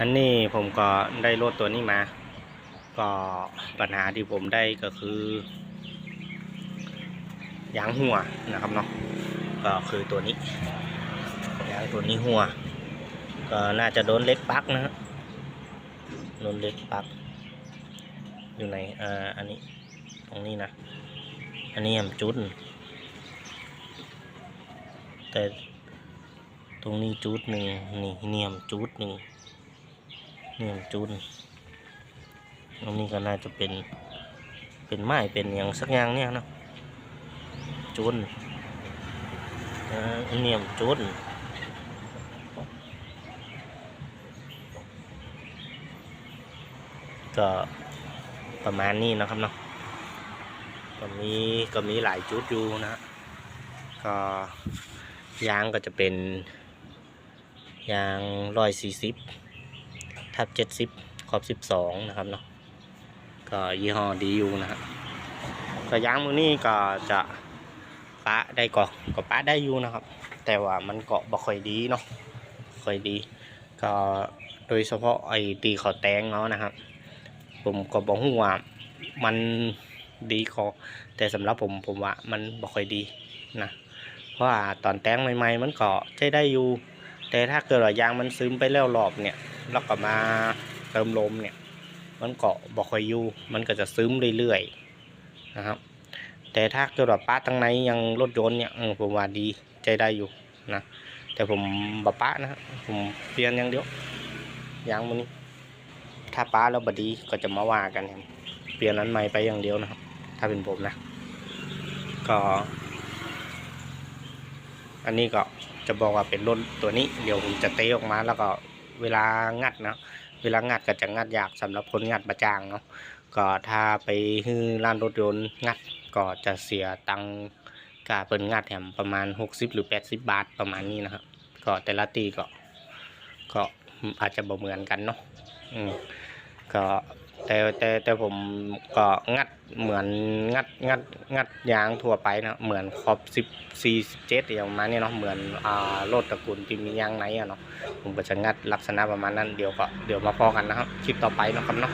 อันนี้ผมก็ได้รถตัวนี้มา ก็ปัญหาที่ผมได้ก็คือยางหัวนะครับเนาะก็คือตัวนี้ยางตัวนี้หัว ก็น่าจะโดนเล็กปักนะฮะโดนเล็กปัก อยู่ในอ่าอันนี้ตรงนี้นะ อันนี้แอมจุด แต่ตรงนี้จุดหนึ่งนี่เนียมจุดหนึ่ง นียมจุดตรงนี้ก็น่าจะเป็น เป็นไม้เป็นอย่างสักอย่างเนี่ยนะจุดเนียมจุดก็ประมาณนี้นะครับเนาะก็มีก็มีหลายจุดอยู่นะฮะก็ยางก็จะเป็นยางร้อยสี่สิบ ทับเจ็ดสิบขอบสิบสองนะครับเนาะก็ยี่ห้อดีอยู่นะฮะก็ยางมือนี้ก็จะปะได้เกาะก็ปะได้อยู่นะครับ แต่ว่ามันเกาะบ่ค่อยดีเนาะค่อยดี ก็โดยเฉพาะไอ้ตีขาแตงเนาะนะครับ ผมก็บอกว่ามันดีคอแต่สำหรับผมผมว่ามันบ่ค่อยดีนะเพราะว่าตอนแตงใหม่ๆ มันเก็ใช้ได้อยู่ แต่ถ้าเกิดว่ายางมันซึมไปแล้วรอบเนี่ย แล้วก็มาเติมลมเนี่ย มันก็บ่ค่อยอยู่มันก็จะซึมเรื่อยๆนะครับ แต่ถ้าเกิดว่าป้าตั้งในยังรถยนต์เนี่ยผมว่าดีใจได้อยู่นะแต่ผมบป้านะผมเปลี่ยนอย่างเดียวยางมันนี้ถ้าป้าแล้วบดีก็จะมาว่ากันครับเปลี่ยนนั้นใหม่ไปอย่างเดียวนะครับ ถ้าเป็นผมนะ ก็ อันนี้ก็จะบอกว่าเป็นรถตัวนี้ เดี๋ยวผมจะเตะออกมาแล้วก็ เวลางัดนะเวลางัดก็จะงัดยากสำหรับคนงัดประจางเนาะก็ถ้าไปฮือร้านรถยนต์งัดก็จะเสียตังค์กาเปิดงัดแถมประมาณ 60 หรือ 80 บาทประมาณนี้นะครับก็แต่ละตีก็ก็อาจจะบ่เหมือนกันเนาะอืมก็ แต่แต่แต่ผมก็งัดเหมือนงัดงัดงัดยางทั่วไปนะเหมือนขอบสิบสี่สิบเจ็ดอย่างประมาณนี้เนาะเหมือนอ่ารถตระกูลที่มียางไหนอะเนาะผมก็จะงัดลักษณะประมาณนั้นเดี๋ยวก็เดี๋ยวมาพอกันนะครับคลิปต่อไปนะครับเนาะ